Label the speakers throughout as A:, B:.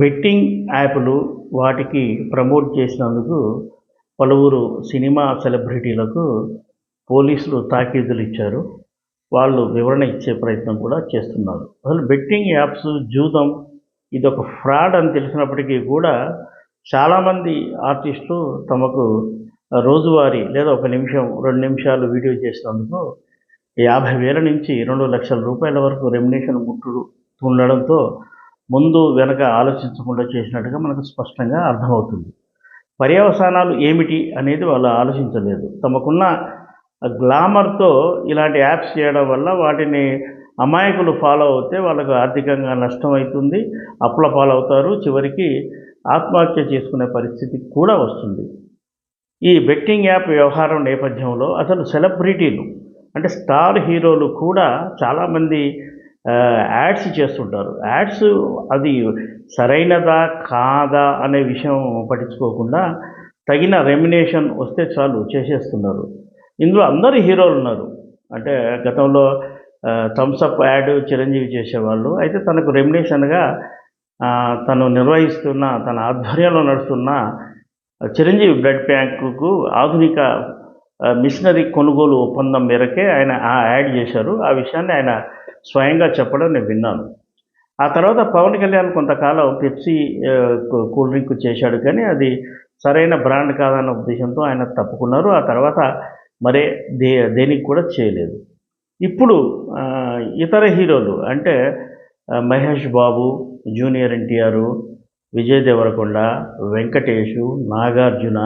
A: Betting యాప్లు వాటికి promote చేసినందుకు పలువురు సినిమా సెలబ్రిటీలకు పోలీసులు తాకీదులు ఇచ్చారు. వాళ్ళు వివరణ ఇచ్చే ప్రయత్నం కూడా చేస్తున్నారు. అసలు బెట్టింగ్ యాప్స్ జూదం ఇది ఒక ఫ్రాడ్ అని తెలిసినప్పటికీ కూడా చాలామంది ఆర్టిస్టులు తమకు రోజువారీ లేదా ఒక నిమిషం రెండు నిమిషాలు వీడియో చేసినందుకు యాభై వేల నుంచి రెండు లక్షల రూపాయల వరకు రెమ్యునేషన్ ముట్టుడు ఉండడంతో ముందు వెనక ఆలోచించకుండా చేసినట్టుగా మనకు స్పష్టంగా అర్థమవుతుంది. పర్యవసానాలు ఏమిటి అనేది వాళ్ళు ఆలోచించలేదు. తమకున్న గ్లామర్తో ఇలాంటి యాప్స్ చేయడం వల్ల వాటిని అమాయకులు ఫాలో అవుతే వాళ్ళకు ఆర్థికంగా నష్టం అవుతుంది అప్పుల పాలవుతారు. చివరికి ఆత్మహత్య చేసుకునే పరిస్థితి కూడా వస్తుంది. ఈ బెట్టింగ్ యాప్ వ్యవహారం నేపథ్యంలో అసలు సెలబ్రిటీలు అంటే స్టార్ హీరోలు కూడా చాలామంది యాడ్స్ చేస్తుంటారు. యాడ్స్ అది సరైనదా కాదా అనే విషయం పట్టించుకోకుండా తగిన రెమినేషన్ వస్తే చాలు చేసేస్తున్నారు. ఇందులో అందరు హీరోలు ఉన్నారు. అంటే గతంలో థమ్స్అప్ యాడ్ చిరంజీవి చేసేవాళ్ళు. అయితే తనకు రెమినేషన్గా తను నిర్వహిస్తున్న తన ఆధ్వర్యంలో నడుస్తున్న చిరంజీవి బ్లడ్ బ్యాంకుకు ఆధునిక మిషనరీ కొనుగోలు ఒప్పందం మేరకే ఆయన ఆ యాడ్ చేశారు. ఆ విషయాన్ని ఆయన స్వయంగా చెప్పడం నేను విన్నాను. ఆ తర్వాత పవన్ కళ్యాణ్ కొంతకాలం పెప్సీ కూల్ డ్రింక్ చేశాడు కానీ అది సరైన బ్రాండ్ కాదన్న ఉద్దేశంతో ఆయన తప్పుకున్నారు. ఆ తర్వాత మరే దే దేనికి కూడా చేయలేదు. ఇప్పుడు ఇతర హీరోలు అంటే మహేష్ బాబు జూనియర్ ఎన్టీఆర్ విజయ్ దేవరకొండ వెంకటేషు నాగార్జున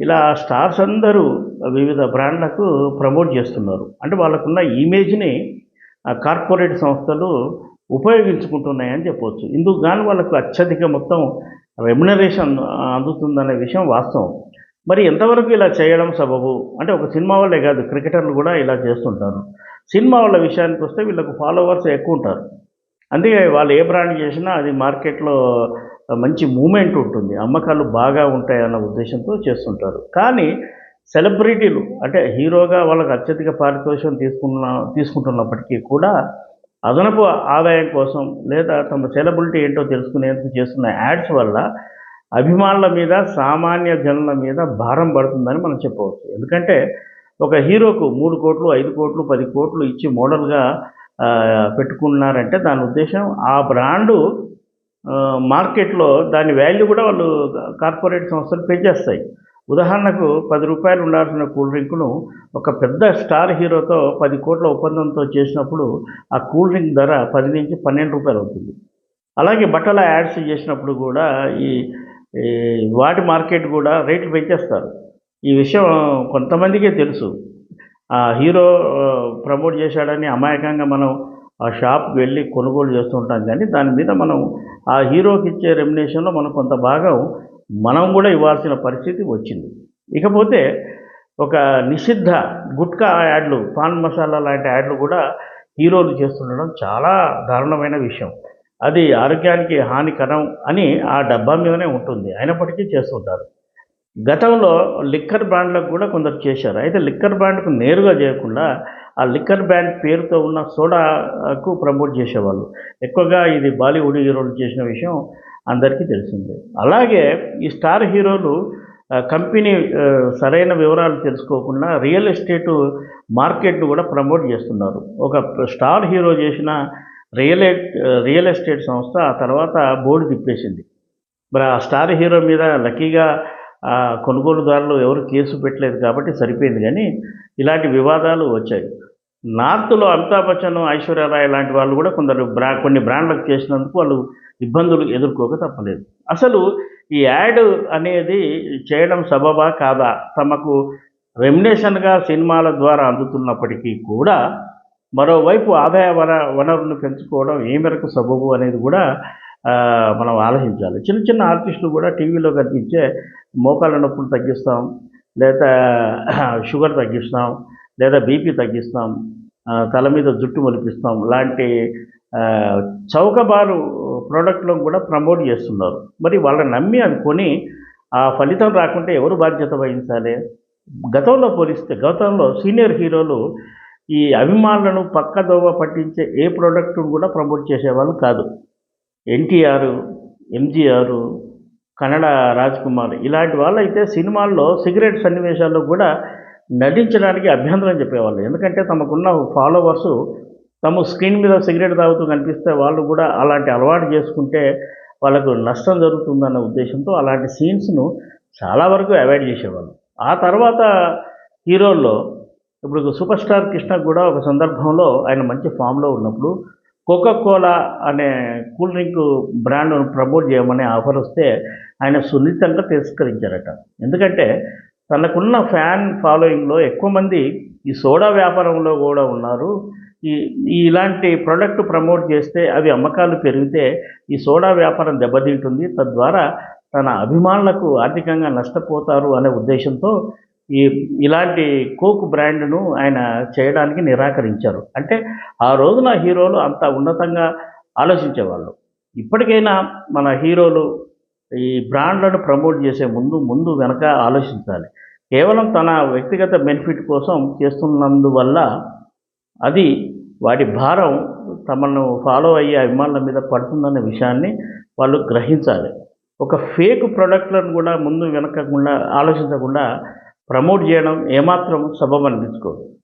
A: ఇలా స్టార్స్ అందరూ వివిధ బ్రాండ్లకు ప్రమోట్ చేస్తున్నారు. అంటే వాళ్ళకున్న ఇమేజ్ని ఆ కార్పొరేట్ సంస్థలు ఉపయోగించుకుంటున్నాయని చెప్పవచ్చు ఇందుకు గాను వాళ్ళకు అత్యధిక మొత్తం రెమ్యునరేషన్ అందుతుందనే విషయం వాస్తవం. మరి ఎంతవరకు ఇలా చేయడం సబబు? అంటే ఒక సినిమా వాళ్ళే కాదు క్రికెటర్లు కూడా ఇలా చేస్తుంటారు. సినిమా వాళ్ళ విషయానికి వస్తే వీళ్ళకు ఫాలోవర్స్ ఎక్కువ ఉంటారు అందుకే వాళ్ళు ఏ బ్రాండ్ చేసినా అది మార్కెట్లో మంచి మూమెంట్ ఉంటుంది. అమ్మకాలు బాగా ఉంటాయి అన్న ఉద్దేశంతో చేస్తుంటారు. కానీ సెలబ్రిటీలు అంటే హీరోగా వాళ్ళకి అత్యధిక పారితోషికం తీసుకున్న తీసుకుంటున్నప్పటికీ కూడా అదనపు ఆదాయం కోసం లేదా తమ సెలబ్రిటీ ఏంటో తెలుసుకునేందుకు చేస్తున్న యాడ్స్ వల్ల అభిమానుల మీద సామాన్య జనుల మీద భారం పడుతుందని మనం చెప్పవచ్చు. ఎందుకంటే ఒక హీరోకు మూడు కోట్లు ఐదు కోట్లు పది కోట్లు ఇచ్చి మోడల్గా పెట్టుకున్నారంటే దాని ఉద్దేశం ఆ బ్రాండు మార్కెట్లో దాని వాల్యూ కూడా వాళ్ళు కార్పొరేట్ సంస్థలు పెంచేస్తాయి ఉదాహరణకు పది రూపాయలు ఉండాల్సిన కూల్ డ్రింక్ను ఒక పెద్ద స్టార్ హీరోతో పది కోట్ల ఒప్పందంతో చేసినప్పుడు ఆ కూల్ డ్రింక్ ధర పది నుంచి పన్నెండు రూపాయలు అవుతుంది. అలాగే బట్టల యాడ్స్ చేసినప్పుడు కూడా ఈ వాటి మార్కెట్ కూడా రేట్లు పెంచేస్తారు. ఈ విషయం కొంతమందికే తెలుసు. ఆ హీరో ప్రమోట్ చేశాడని అమాయకంగా మనం ఆ షాప్కి వెళ్ళి కొనుగోలు చేస్తుంటాం కానీ దాని మీద మనం ఆ హీరోకి ఇచ్చే రెమ్యునేషన్లో మనం కొంత భాగం మనం కూడా ఇవ్వాల్సిన పరిస్థితి వచ్చింది. ఇకపోతే ఒక నిషిద్ధ గుట్కా యాడ్లు పాన్ మసాలా లాంటి యాడ్లు కూడా హీరోలు చేస్తుండడం చాలా దారుణమైన విషయం. అది ఆరోగ్యానికి హానికరం అని ఆ డబ్బా మీదనే ఉంటుంది. అయినప్పటికీ చేస్తుంటారు. గతంలో లిక్కర్ బ్రాండ్లకు కూడా కొందరు చేశారు. అయితే లిక్కర్ బ్రాండ్కు నేరుగా చేయకుండా ఆ లిక్కర్ బ్యాండ్ పేరుతో ఉన్న సోడాకు ప్రమోట్ చేసేవాళ్ళు. ఎక్కువగా ఇది బాలీవుడ్ హీరోలు చేసిన విషయం అందరికీ తెలిసిందే. అలాగే ఈ స్టార్ హీరోలు కంపెనీ సరైన వివరాలు తెలుసుకోకుండా రియల్ ఎస్టేటు మార్కెట్ను కూడా ప్రమోట్ చేస్తున్నారు. ఒక స్టార్ హీరో చేసిన రియల్ రియల్ ఎస్టేట్ సంస్థ ఆ తర్వాత బోర్డు తిప్పేసింది. మరి ఆ స్టార్ హీరో మీద లక్కీగా కొనుగోలుదారులు ఎవరు కేసు పెట్టలేదు కాబట్టి సరిపోయింది. కానీ ఇలాంటి వివాదాలు వచ్చాయి. నార్త్లో అమితాబ్ బచ్చన్ ఐశ్వర్య రాయ్ లాంటి వాళ్ళు కూడా కొందరు బ్రా కొన్ని బ్రాండ్లకు చేసినందుకు వాళ్ళు ఇబ్బందులు ఎదుర్కోక తప్పలేదు. అసలు ఈ యాడ్ అనేది చేయడం సబబా కాదా? తమకు రెమ్యునేషన్గా సినిమాల ద్వారా అందుతున్నప్పటికీ కూడా మరోవైపు ఆదాయ వన వనరులను పెంచుకోవడం ఏ మేరకు సబబు అనేది కూడా మనం ఆలోచించాలి. చిన్న చిన్న ఆర్టిస్టులు కూడా టీవీలో కనిపించే మోకాళ్ళ నొప్పులు తగ్గిస్తాం. లేదా షుగర్ తగ్గిస్తాం లేదా బీపీ తగ్గిస్తాం తల మీద జుట్టు మలిపిస్తాం లాంటి చౌకబారు ప్రోడక్ట్లను కూడా ప్రమోట్ చేస్తున్నారు. మరి వాళ్ళని నమ్మి అనుకొని ఆ ఫలితం రాకుంటే ఎవరు బాధ్యత వహించాలి? గతంలో పోలిస్తే గతంలో సీనియర్ హీరోలు ఈ అభిమానులను పక్కదోవ పట్టించే ఏ ప్రోడక్ట్ను కూడా ప్రమోట్ చేసేవాళ్ళు కాదు. ఎన్టీఆర్ ఎంజీఆర్ కన్నడ రాజ్ కుమార్ ఇలాంటి వాళ్ళు అయితే సినిమాల్లో సిగరెట్ సన్నివేశాల్లో కూడా నటించడానికి అభ్యంతరం చెప్పేవాళ్ళు. ఎందుకంటే తమకున్న ఫాలోవర్స్ తమ స్క్రీన్ మీద సిగరెట్ తాగుతూ కనిపిస్తే వాళ్ళు కూడా అలాంటి అలవాటు చేసుకుంటే వాళ్ళకు నష్టం జరుగుతుందన్న ఉద్దేశంతో అలాంటి సీన్స్ను చాలా వరకు అవాయిడ్ చేసేవాళ్ళు. ఆ తర్వాత హీరోల్లో ఇప్పుడు సూపర్ స్టార్ కృష్ణ కూడా ఒక సందర్భంలో ఆయన మంచి ఫామ్లో ఉన్నప్పుడు కోకోకోలా అనే కూల్ డ్రింక్ బ్రాండ్ను ప్రమోట్ చేయమని ఆఫర్ వస్తే ఆయన సున్నితంగా తిరస్కరించారట. ఎందుకంటే తనకున్న ఫ్యాన్ ఫాలోయింగ్లో ఎక్కువ మంది ఈ సోడా వ్యాపారంలో కూడా ఉన్నారు. ఈ ఇలాంటి ప్రోడక్ట్ ప్రమోట్ చేస్తే అవి అమ్మకాలు పెరిగితే ఈ సోడా వ్యాపారం దెబ్బతింటుంది. తద్వారా తన అభిమానులకు ఆర్థికంగా నష్టపోతారు అనే ఉద్దేశంతో ఈ ఇలాంటి కోక్ బ్రాండ్ను ఆయన చేయడానికి నిరాకరించారు. అంటే ఆ రోజున హీరోలు అంత ఉన్నతంగా ఆలోచించేవాళ్ళు. ఇప్పటికైనా మన హీరోలు ఈ బ్రాండ్లను ప్రమోట్ చేసే ముందు ముందు వెనక ఆలోచించాలి. కేవలం తన వ్యక్తిగత బెనిఫిట్ కోసం చేస్తున్నందువల్ల అది వాటి భారం తమను ఫాలో అయ్యే అభిమానుల మీద పడుతుందనే విషయాన్ని వాళ్ళు గ్రహించాలి. ఒక ఫేక్ ప్రొడక్ట్లను కూడా ముందు వెనకకుండా ఆలోచించకుండా ప్రమోట్ చేయడం ఏమాత్రం సబబ్